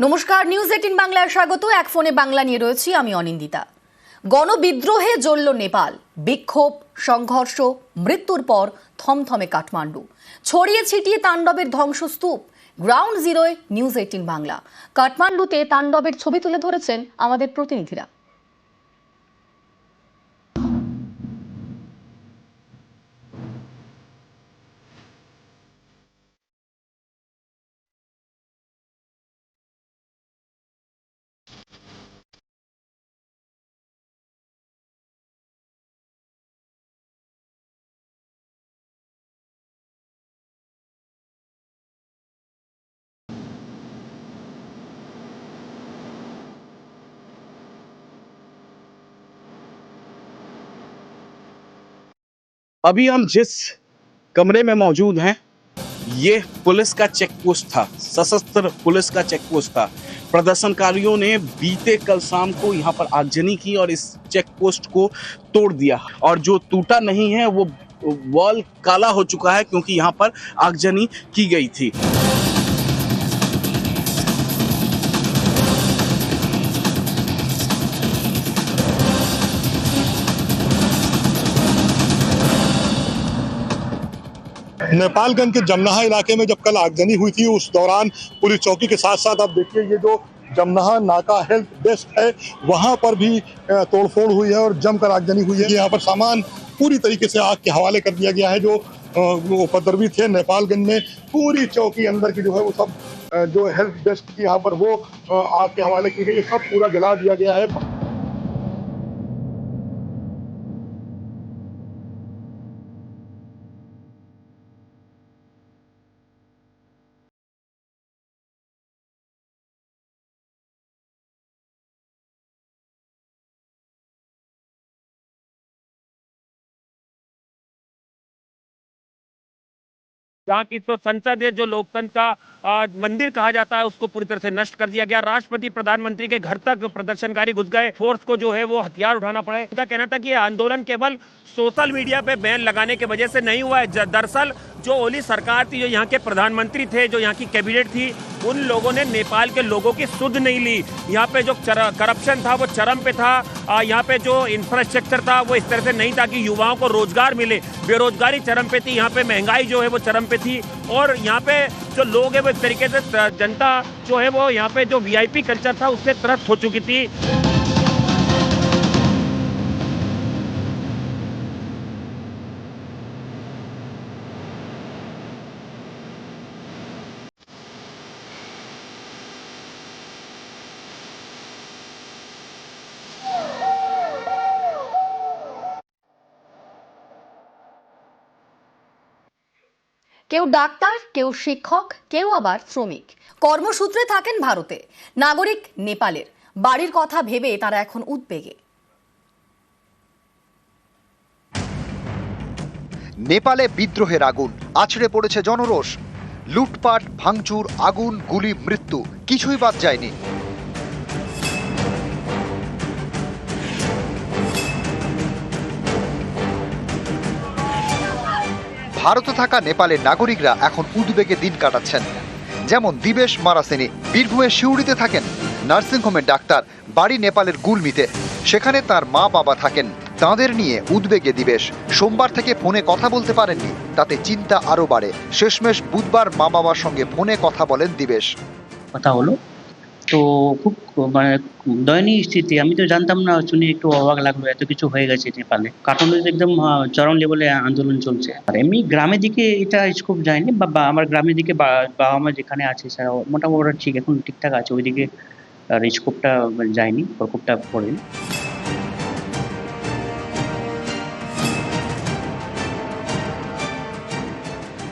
নমস্কার news eighteen বাংলায় স্বাগত। এক ফোনে বাংলা নিয়ে রয়েছি আমি অনিন্দিতা। গণবিদ্রোহে জ্বলল নেপাল। বিক্ষোভ, সংঘর্ষ, মৃত্যুর পর থমথমে কাঠমান্ডু। ছড়িয়ে ছিটিয়ে তাণ্ডবের ধ্বংসস্তূপ। গ্রাউন্ড জিরোয় নিউজ এইটিন বাংলা। কাঠমান্ডুতে তাণ্ডবের ছবি তুলে ধরেছেন আমাদের প্রতিনিধিরা। अभी हम जिस कमरे में मौजूद हैं, ये पुलिस का चेक पोस्ट था, सशस्त्र पुलिस का चेक पोस्ट था। प्रदर्शनकारियों ने बीते कल शाम को यहाँ पर आगजनी की और इस चेक पोस्ट को तोड़ दिया। और जो टूटा नहीं है, वो वॉल काला हो चुका है क्योंकि यहाँ पर आगजनी की गई थी। नेपालगंज के जमनाहा इलाके में जब कल आगजनी हुई थी, उस दौरान पुलिस चौकी के साथ साथ आप देखिए, ये जो जमनाहा नाका हेल्प डेस्क है, वहाँ पर भी तोड़फोड़ हुई है और जमकर आगजनी हुई है। यहाँ पर सामान पूरी तरीके से आग के हवाले कर दिया गया है, जो उपद्रवी थे नेपालगंज में। पूरी चौकी अंदर की जो है, वो सब जो हेल्प डेस्क थी यहाँ पर वो आग के हवाले की गई सब पूरा जला दिया गया है। जहाँ की तो संसद है, जो लोकतंत्र का मंदिर कहा जाता है, उसको पूरी तरह से नष्ट कर दिया गया। राष्ट्रपति, प्रधानमंत्री के घर तक प्रदर्शनकारी घुस गए। फोर्स को जो है, वो हथियार उठाना पड़े। उनका कहना था कि आंदोलन केवल सोशल मीडिया पे बैन लगाने की वजह से नहीं हुआ है। दरअसल, जो ओली सरकार थी, जो यहाँ के प्रधानमंत्री थे, जो यहाँ की कैबिनेट थी, उन लोगों ने नेपाल के लोगों की सुध नहीं ली। यहाँ पे जो करप्शन था, वो चरम पे था। यहाँ पे जो इंफ्रास्ट्रक्चर था, वो इस तरह से नहीं था कि युवाओं को रोज़गार मिले। बेरोजगारी चरम पे थी, यहाँ पे महँगाई जो है, वो चरम पे थी और यहाँ पे जो लोग हैं वो इस तरीके से जनता जो है वो यहाँ पे जो वीआईपी कल्चर था उससे त्रस्त हो चुकी थी। কেউ ডাক্তার, কেউ শিক্ষক, কেউ আবার শ্রমিক। কর্মসূত্রে থাকেন ভারতে। নাগরিক নেপালের। বাড়ির কথা ভেবে তারা এখন উদ্বেগে। নেপালে বিদ্রোহের আগুন, আছড়ে পড়েছে জনরোষ। লুটপাট, ভাঙচুর, আগুন, গুলি, মৃত্যু, কিছুই বাদ যায়নি। ভারতে থাকা নেপালের নাগরিকরা এখন উদ্বেগে দিন কাটাচ্ছেন। যেমন দিবেশ মারাসেনি, বীরভূমের শিউড়িতে থাকেন নার্সিংহোমের ডাক্তার, বাড়ি নেপালের গুলমিতে। সেখানে তার মা বাবা থাকেন। তাঁদের নিয়ে উদ্বেগে দিবেশ। সোমবার থেকে ফোনে কথা বলতে পারেননি, তাতে চিন্তা আরও বাড়ে। শেষমেশ বুধবার মা বাবার সঙ্গে ফোনে কথা বলেন দিবেশ। কথা হলো তো খুব মানে দয়নীয় স্থিতি। আমি তো জানতাম না, শুনে একটু অবাক লাগল, এত কিছু হয়ে গেছে নেপালে। কার্টুন একদম চরম লেভেলে আন্দোলন চলছে। আর এমনি গ্রামের দিকে এটা স্কোপ যায়নি, বা আমার গ্রামের দিকে বাবা মা যেখানে আছে স্যার মোটামুটি ঠিক, এখন ঠিকঠাক আছে। ওইদিকে আর স্কোপটা যায়নি, প্রকোপটা পড়েনি।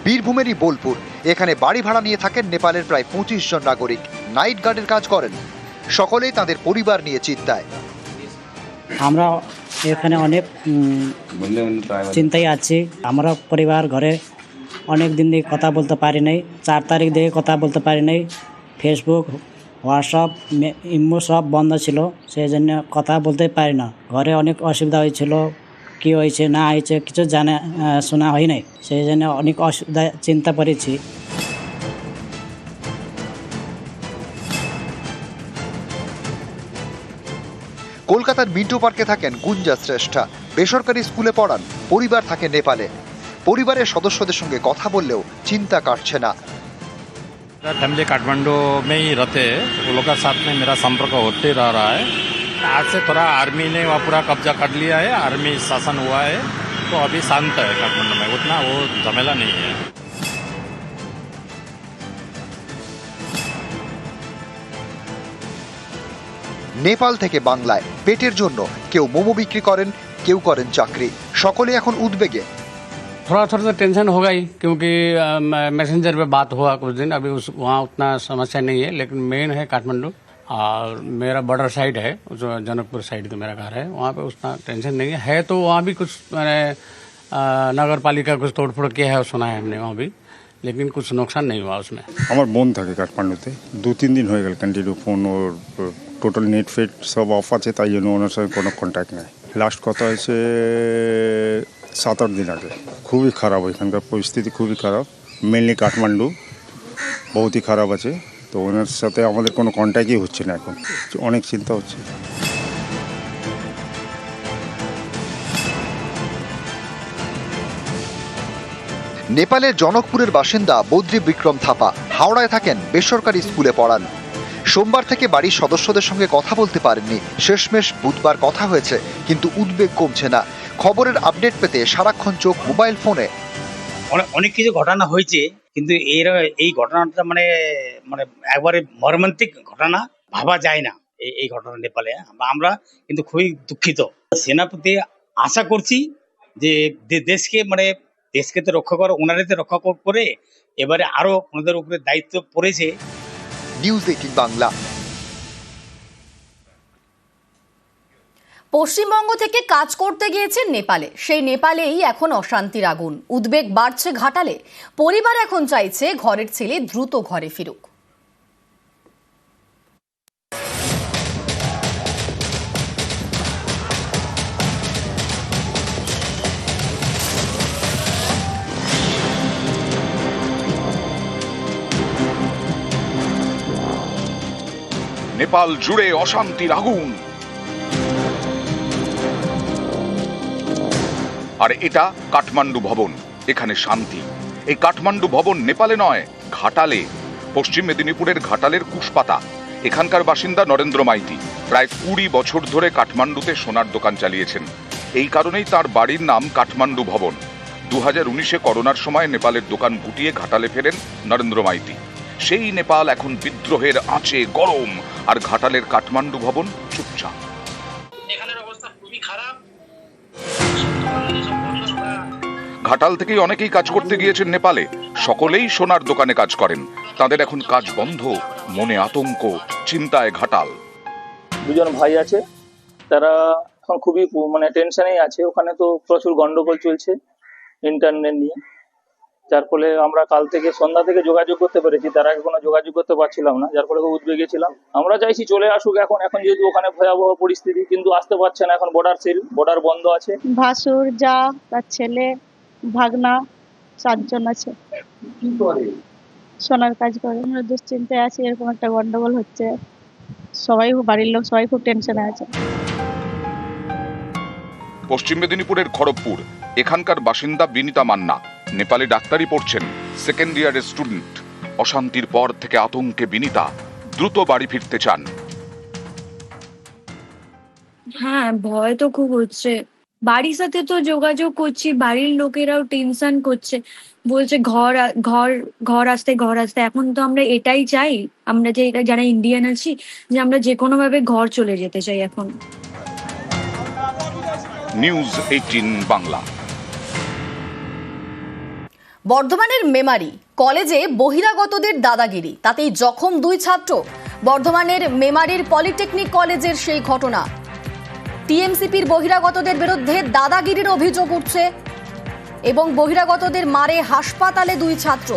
বীরভূমেরই বোলপুর। এখানে বাড়ি ভাড়া নিয়ে থাকেন নেপালের প্রায় পঁচিশ জন নাগরিক। নাইট গার্ডের কাজ করেন। সকলেই তাদের পরিবার নিয়ে চিন্তায়। আমরা এখানে অনেক চিন্তায় আছি। আমরা পরিবার ঘরে অনেক দিন দিয়ে কথা বলতে পারি নাই। চার তারিখ দিয়ে কথা বলতে পারি নাই। ফেসবুক হোয়াটসঅ্যাপ ইমো সব বন্ধ ছিল। সেই জন্য কথা বলতে পারি না। ঘরে অনেক অসুবিধা হয়েছিল। কি হয়েছে, না হয়েছে, কিছু জানা শোনা হয় নাই। সেই জন্য অনেক অসুবিধা, চিন্তা করেছি। কলকাতার মিন্টো পার্কে থাকেন গুঞ্জা শ্রেষ্ঠা বেসরকারি স্কুলে পড়ান পরিবার থাকে নেপালে পরিবারের সদস্যদের সঙ্গে কথা বললেও চিন্তা কাটছে না फैमिली काठमांडू में ही रहते हैं वो लोग का साथ में मेरा संपर्क होते रह रहा है आज से थोड़ा आर्मी ने वहाँ पूरा कब्जा कर लिया है आर्मी शासन हुआ है तो अभी शांत है काठमांडू में उतना वो झमेला नहीं है নেপাল থেকে বাংলায় পেটের জন্য কেউ মোমো বিক্রি করেন কেউ করেন চাকরি সকলে এখন উদ্বেগে थोड़ा थोड़ा तो टेंशन होगा ही क्योंकि मैसेंजर पे बात हुआ कुछ दिन अभी उस वहाँ उतना समस्या नहीं है लेकिन मेन है काठमांडू और मेरा बॉर्डर साइड है जो जनकपुर साइड तो मेरा घर है वहाँ पे उतना टेंशन नहीं है है तो वहाँ भी कुछ मैंने अ, नगर पालिका कुछ तोड़ फोड़ किया है सुना है हमने वहाँ भी लेकिन कुछ नुकसान नहीं हुआ उसमें আমার বোন থাকে কাঠমান্ডুতে দু তিন দিন হয়ে গেল কন্টিনিউ ফোন ওর টোটাল নেট ফেট সব অফ আছে, তাই জন্য ওনার সঙ্গে কোনো কন্ট্যাক্ট নেই। লাস্ট কথা হয়েছে, সাত আট দিন আগে। খুবই খারাপ ওইখানকার পরিস্থিতি, খুবই খারাপ। মেনলি কাঠমান্ডু বহুতই খারাপ আছে। তো ওনার সাথে আমাদের কোনো কন্ট্যাক্টই হচ্ছে না এখন। অনেক চিন্তা হচ্ছে। নেপালের জনকপুরের বাসিন্দা বদ্রী বিক্রম থাপা হাওড়ায় থাকেন বেসরকারি স্কুলে পড়ান। সোমবার থেকে বাড়ির সদস্যদের সঙ্গে কথা বলতে পারেননি। শেষমেশ বুধবার কথা হয়েছে, কিন্তু উদ্বেগ কমছে না। খবরের আপডেট পেতে সারাক্ষণ চোখ মোবাইল ফোনে। অনেক কিছু ঘটনা হয়েছে, কিন্তু এর, এই ঘটনাটা মানে মানে একবারে মর্মান্তিক ঘটনা ভাবা যায় না এই ঘটনা নেপালে। আমরা- কিন্তু খুবই দুঃখিত। সেনাপতি আশা করছি যে দেশকে মানে দেশকে তো রক্ষা করে ওনারে তো রক্ষা কর- এবারে আরও ওনাদের উপরে দায়িত্ব পড়েছে। News eighteen Bangla. পশ্চিমবঙ্গ থেকে কাজ করতে গিয়েছেন নেপালে। সেই নেপালেই এখন অশান্তির আগুন। উদ্বেগ বাড়ছে ঘাটালে। পরিবার এখন চাইছে ঘরের ছেলে দ্রুত ঘরে ফিরুক। নেপাল জুড়ে অশান্তির আগুন। আর এটা কাঠমান্ডু ভবন, এখানে শান্তি। এই কাঠমান্ডু ভবন নেপালে নয়, ঘাটালে। পশ্চিম মেদিনীপুরের ঘাটালের কুশপাতা। এখানকার বাসিন্দা নরেন্দ্র মাইতি, প্রায় কুড়ি বছর ধরে কাঠমান্ডুতে সোনার দোকান চালিয়েছেন। এই কারণেই তার বাড়ির নাম কাঠমান্ডু ভবন। দু হাজার উনিশে করোনার সময় নেপালের দোকান গুটিয়ে ঘাটালে ফেরেন নরেন্দ্র মাইতি। সেই নেপাল এখন বিদ্রোহের আঁচে গরম আর ঘাটালের কাঠমান্ডু ভবন চুপচাপ। এখানের অবস্থা খুবই খারাপ। ঘাটাল থেকেই অনেকেই কাজ করতে গিয়েছেন নেপালে। সকলেই সোনার দোকানে কাজ করেন। তাদের এখন কাজ বন্ধ মনে আতঙ্ক চিন্তায় ঘাটাল। দুজন ভাই আছে তারা এখন খুবই মানে টেনশনেই আছে। ওখানে তো প্রচুর গন্ডগোল চলছে ইন্টারনেট নিয়ে। যার ফলে আমরা কাল থেকে সন্ধ্যা থেকে যোগাযোগ করতে পেরেছি তার আগে কোনো যোগাযোগ করতে পারছিলাম না যার ফলে খুব উদ্বেগে ছিলাম। আমরা চাইছি চলে আসুক এখন এখন যেহেতু ওখানে ভয়াবহ পরিস্থিতি কিন্তু আসতে পারছে না এখন বর্ডার সিল বর্ডার বন্ধ আছে। ভাসুর যা তার ছেলে ভাগনা চারজন আছে। সোনার কাজ করে। আমরা দুশ্চিন্তায় আছি এরকম একটা গন্ডগোল হচ্ছে। সবাই বাড়ির লোক সবাই খুব টেনশনে আছে। পশ্চিম মেদিনীপুরের খড়গপুর এখানকার বাসিন্দা বিনিতা মান্না। নেপালে ডাক্তারি পড়ছেন সেকেন্ড ইয়ারের স্টুডেন্ট অশান্তির পর থেকে আতঙ্কে বিনিতা দ্রুত বাড়ি ফিরতে চান। হ্যাঁ ভয় তো খুব হচ্ছে। বাড়ির সাথে তো যোগাযোগ করছি বাড়ির লোকেরাও টেনশন করছে। বলছে ঘর ঘর ঘর আসতে ঘর আসতে। এখন তো আমরা এটাই চাই আমরা যে এটা যারা ইন্ডিয়ান আছি যে আমরা যে কোনো ভাবে ঘর চলে যেতে চাই এখন। নিউজ এইটিন বাংলা বর্ধমানের মেমারি কলেজে বহিরাগতদের দাদাগিরি, তাতেই জখম দুই ছাত্র। বর্ধমানের মেমারির পলিটেকনিক কলেজের সেই ঘটনা। টিএমসিপির বহিরাগতদের বিরুদ্ধে দাদাগিরির অভিযোগ উঠছে এবং বহিরাগতদের মারে হাসপাতালে দুই ছাত্র।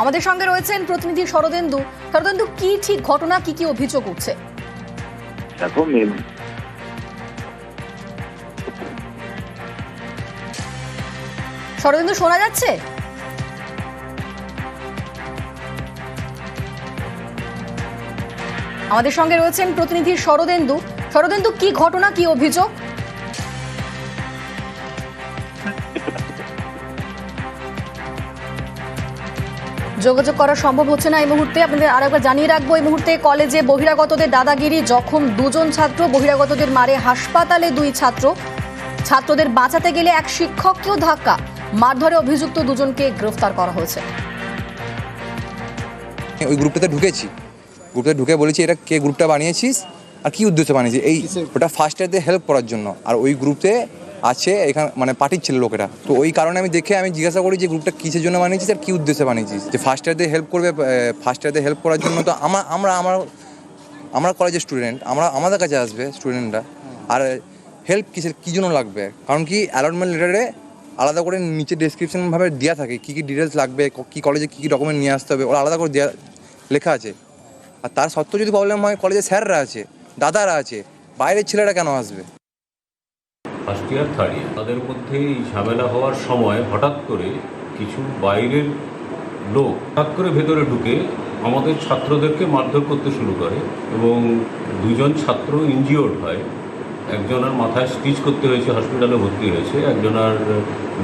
আমাদের সঙ্গে রয়েছেন প্রতিনিধি শরদেন্দু। শরদেন্দু, কি ঠিক ঘটনা, কি কি অভিযোগ উঠছে? শরদেন্দু, শোনা যাচ্ছে? আমাদের সঙ্গে রয়েছেন প্রতিনিধি শরদেন্দু। শরদিন্দু, কি ঘটনা, কি অভিযোগ? যোগাযোগ করা সম্ভব হচ্ছে না এই মুহূর্তে। আপনাদের আরেকবার জানিয়ে রাখব, এই মুহূর্তে কলেজে বহিরাগতদের দাদাগিরি, জখম দুজন ছাত্র, বহিরাগতদের মারে হাসপাতালে দুই ছাত্র। ছাত্রদের বাঁচাতে গেলে এক শিক্ষককেও ধাক্কা। মারধরে অভিযুক্ত দুজনকে গ্রেফতার করা হয়েছে। ওই গ্রুপটাতে ঢুকেছি। গ্রুপটাতে ঢুকে বলেছি এটা কে গ্রুপটা বানিয়েছিস? আর কি উদ্দেশ্যে বানিয়েছিস? এই ওটা ফার্স্ট ইয়ারদের হেল্প করার জন্য। আর ওই গ্রুপে আছে এখানে মানে পার্টির ছিল লোকেরা। তো ওই কারণে আমি দেখে আমি জিজ্ঞাসা করি যে গ্রুপটা কিসের জন্য বানিয়েছিস আর কি উদ্দেশ্যে বানিয়েছিস? যে ফার্স্ট ইয়ারদের হেল্প করবে ফার্স্ট ইয়ারদের হেল্প করার জন্য তো আমরা আমরা আমার আমরা কলেজের স্টুডেন্ট আমরা আমাদের কাছে আসবে স্টুডেন্টরা আর হেল্প কিসের কী জন্য লাগবে? কারণ কি অ্যালটমেন্ট লেটারে আলাদা করে নিচে ডেসক্রিপশন ভাবে দেওয়া থাকে কী কী ডিটেলস লাগবে, কী কলেজে কী কী ডকুমেন্ট নিয়ে আসতে হবে, ওরা আলাদা করে দেওয়া লেখা আছে। আর তার সত্ত্বেও যদি প্রবলেম হয় কলেজে স্যাররা আছে, দাদারা আছে, বাইরের ছেলেরা কেন আসবে? ফার্স্ট ইয়ার থার্ড ইয়ার তাদের মধ্যে এই ঝামেলা হওয়ার সময় হঠাৎ করে কিছু বাইরের লোক হঠাৎ করে ভেতরে ঢুকে আমাদের ছাত্রদেরকে মারধর করতে শুরু করে এবং দুজন ছাত্র ইনজিওর্ড হয়। একজনের মাথায় স্টিচ করতে হয়েছে হসপিটালে ভর্তি হয়েছে একজনের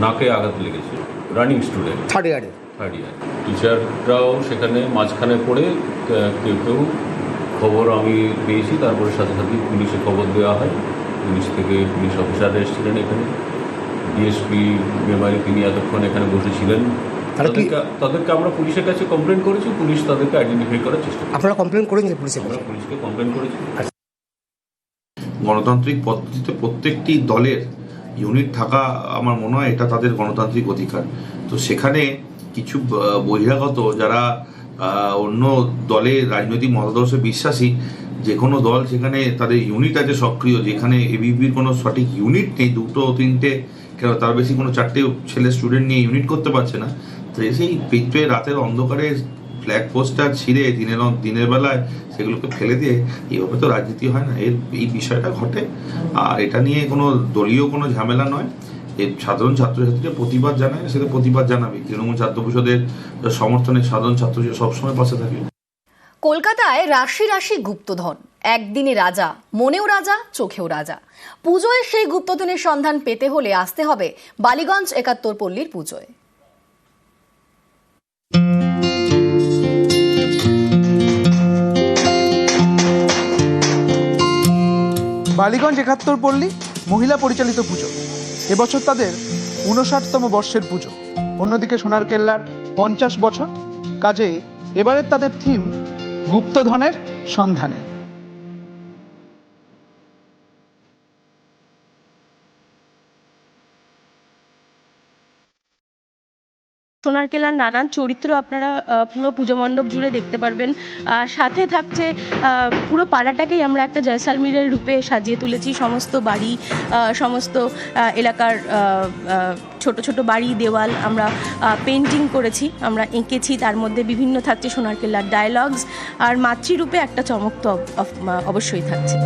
নাকে আঘাত লেগেছে রানিং স্টুডেন্ট। থার্ড ইয়ারে থার্ড ইয়ার টিচাররাও সেখানে মাঝখানে পড়ে কেউ কেউ খবর আমি পেয়েছি তারপরে সাথে সাথে পুলিশে খবর দেওয়া হয়। পুলিশ থেকে পুলিশ অফিসাররা এসেছিলেন এখানে। ডিএসপি মেমারি তিনি এতক্ষণ এখানে বসেছিলেন তাদেরকে আমরা পুলিশের কাছে কমপ্লেন করেছি পুলিশ তাদেরকে আইডেন্টিফাই করার চেষ্টা আপনারা কমপ্লেন করেছেন পুলিশের আমরা পুলিশকে কমপ্লেন করেছি। গণতান্ত্রিক পদ্ধতিতে প্রত্যেকটি দলের ইউনিট থাকা আমার মনে হয় এটা তাদের গণতান্ত্রিক অধিকার। তো সেখানে কিছু বহিরাগত যারা অন্য দলে রাজনৈতিক মতাদর্শে বিশ্বাসী যে কোনো দল সেখানে তাদের ইউনিট আছে সক্রিয়, যেখানে এবিপির কোনো সঠিক ইউনিট নেই, দুটো, তিনটে, কেন তার বেশি কোনো চারটে ছেলে স্টুডেন্ট নিয়ে ইউনিট করতে পারছে না। তো সেই পিঠে রাতের অন্ধকারে ফ্ল্যাগ পোস্টার ছিঁড়ে দিনের দিনের বেলায় সেগুলোকে ফেলে দিয়ে এইভাবে তো রাজনীতি হয় না। এর এই বিষয়টা ঘটে। আর এটা নিয়ে কোনো দলীয় কোনো ঝামেলা নয়। এর সাধারণ ছাত্রছাত্রীরা প্রতিবাদ জানায় সেটা প্রতিবাদ জানাবে। তৃণমূল ছাত্র পরিষদের সমর্থনে সাধারণ ছাত্রছাত্রী সবসময় পাশে থাকে। কলকাতায় রাশি রাশি গুপ্তধন। একদিনে রাজা, মনেও রাজা, চোখেও রাজা। পুজোয় সেই গুপ্তধনের সন্ধান পেতে হলে আসতে হবে বালিগঞ্জ একাত্তর পল্লীর পুজোয়। বালিগঞ্জ একাত্তর পল্লী, মহিলা পরিচালিত পুজো। এবছর তাদের উনষাটতম বর্ষের পুজো। অন্যদিকে সোনার কেল্লার পঞ্চাশ বছর কাজে এবারের তাদের থিম গুপ্তধনের সন্ধানে। সোনার কেলার নানান চরিত্র আপনারা পুরো পুজো মণ্ডপ জুড়ে দেখতে পারবেন। আর সাথে থাকছে পুরো পাড়াটাকেই আমরা একটা জয়সালমীরের রূপে সাজিয়ে তুলেছি। সমস্ত বাড়ি সমস্ত এলাকার ছোট ছোট বাড়ি, দেওয়াল আমরা পেন্টিং করেছি। আমরা এঁকেছি, তার মধ্যে বিভিন্ন থাকছে সোনার কেল্লার ডায়লগস আর মাতৃরূপে একটা চমক তো অব- অব- অবশ্যই থাকছে।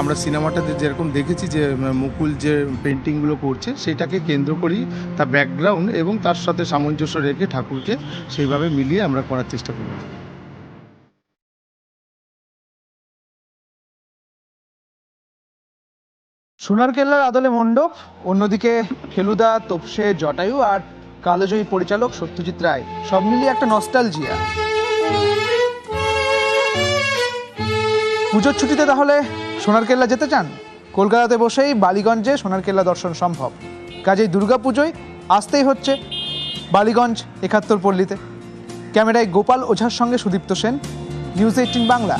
আমরা সিনেমাটাতে যেরকম দেখেছি যে মুকুল যে পেন্টিংগুলো করছে, সেটাকে কেন্দ্র করেই তার ব্যাকগ্রাউন্ড এবং তার সাথে সামঞ্জস্য রেখে ঠাকুরকে সেইভাবে মিলিয়ে আমরা করার চেষ্টা করব। সোনার কেল্লার আদলে মণ্ডপ, অন্যদিকে ফেলুদা, তোপসে, জটায়ু আর কালোজয়ী পরিচালক সত্যজিৎ রায়, সব মিলিয়ে একটা নস্টালজিয়া পুজোর ছুটিতে তাহলে সোনার কেল্লা যেতে চান? কলকাতাতে বসেই বালিগঞ্জে সোনার কেল্লা দর্শন সম্ভব। কাজেই দুর্গা পুজোয় আসতেই হচ্ছে বালিগঞ্জ একাত্তর পল্লীতে। ক্যামেরায় গোপাল ওঝার সঙ্গে সুদীপ্ত সেন, নিউজ এইটিন বাংলা।